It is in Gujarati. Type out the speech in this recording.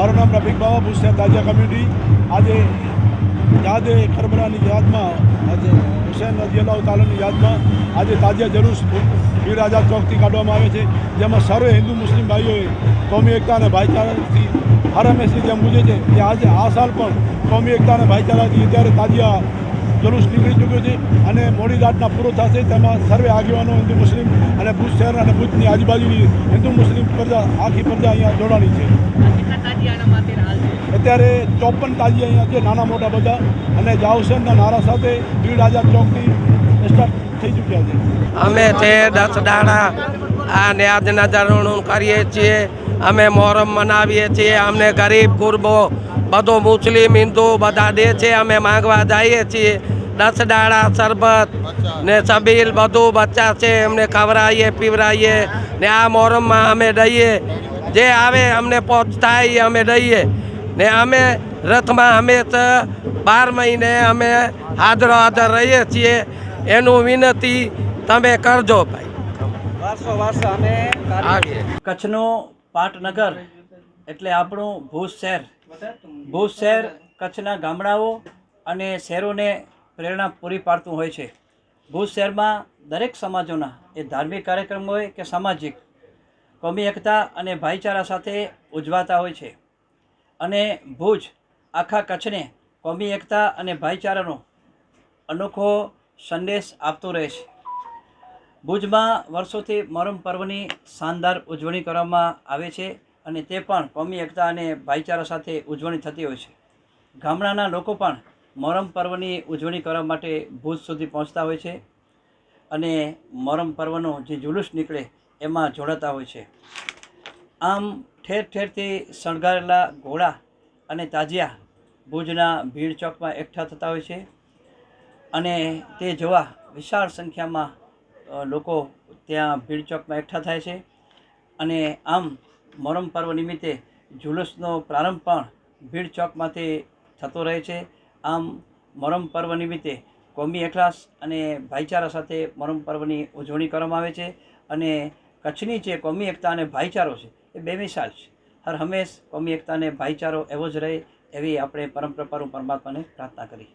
મારું નામ રફીક બાબા ભૂસ્યા તાજા કમ્યુનિટી આજે યાદે કરબરાની યાદમાં, આજે હુસેન રજીઅલ્લાહ તાલાની યાદમાં આજે તાજિયા જલુસ વીર આઝાદ ચોકથી કાઢવામાં આવે છે, જેમાં સર્વે હિન્દુ મુસ્લિમ ભાઈઓએ કોમી એકતા અને ભાઈચારાથી હર હંમેશની જેમ પૂછે છે કે આજે આ સાલ પણ કોમી એકતા અને ભાઈચારાથી અત્યારે તાજિયા જલુસ નીકળી ચૂક્યું છે અને મોડી રાતના પૂરો થશે. તેમાં સર્વે આગેવાનો હિન્દુ મુસ્લિમ અને ભુજ શહેર અને ભુજની આજુબાજુની હિન્દુ મુસ્લિમ પ્રજા આખી પ્રજા અહીંયા જોડાણી છે. અત્યારે ચોપન તાજી અહીંયા છે નાના મોટા બધા. અને જાવસેનના નારા સાથે દીડ આઝાદ ચોકથી સ્ટાર્ટ થઈ ચૂક્યા છે. અમે તે દસ દાણા આ ન્યાજ નજરનું કરીએ છીએ. અમે મોહરમ મનાવીએ છીએ અમને ગરીબ ગુરબો બધો મુસ્લિમ હિન્દુ બધા દે છે અમે માંગવા જઈએ છીએ. દસ શરબત ને સબીલ બધું બચ્ચા છે એમને ખવડાવીએ પીવડાવીએ ને આ મોહરમમાં અમે દઈએ. જે આવે અમને પહોંચતા અમે દઈએ. ને અમે રથમાં અમે બાર મહિને અમે હાજરો હાજર રહીએ છીએ. એનું વિનંતી તમે કરજો ભાઈ. વારસો વારસો અમે કાર્ય આવીએ કચ્છનું પાટનગર, એટલે આપણું ભુજ શહેર. ભુજ શહેર, કચ્છના ગામડાઓ અને શહેરોને પ્રેરણા પૂરી પાડતું હોય છે. ભુજ શહેરમાં દરેક સમાજોના, એ ધાર્મિક કાર્યક્રમ હોય કે સામાજિક, કોમી એકતા અને ભાઈચારા સાથે ઉજવાતા હોય છે. અને ભુજ, આખા કચ્છને કોમી એકતા અને ભાઈચારાનો અનોખો સંદેશ આપતો રહે છે. ભુજમાં વર્ષોથી મોહરમ પર્વની શાનદાર ઉજવણી કરવામાં આવે છે અને તે પણ કોમી એકતા અને ભાઈચારા સાથે ઉજવણી થતી હોય છે. ગામડાના લોકો પણ મોહરમ પર્વની ઉજવણી કરવા માટે ભુજ સુધી પહોંચતા હોય છે અને મોહરમ પર્વનો જે જુલુસ નીકળે એમાં જોડાતા હોય છે. આમ ઠેર ઠેરથી શણગારેલા ઘોડા અને તાજિયા ભુજના ભીડ ચોકમાં એકઠા થતા હોય છે અને તે જોવા વિશાળ સંખ્યામાં લોકો ત્યાં ભીડ ચોકમાં એકઠા થાય છે. અને આમ મોહરમ પર્વ નિમિત્તે જુલુસનો પ્રારંભ પણ ભીડ ચોકમાંથી થતો રહે છે. આમ મોહરમ પર્વ નિમિત્તે કોમી એકલાસ અને ભાઈચારા સાથે મોહરમ પર્વની ઉજવણી કરવામાં આવે છે. અને કચ્છની જે કોમી એકતા અને ભાઈચારો છે, એ બેમિસાલ છે. હર હંમેશ કોમી એકતા અને ભાઈચારો એવો જ રહે એવી આપણે પરમ પરમાત્માને પ્રાર્થના કરી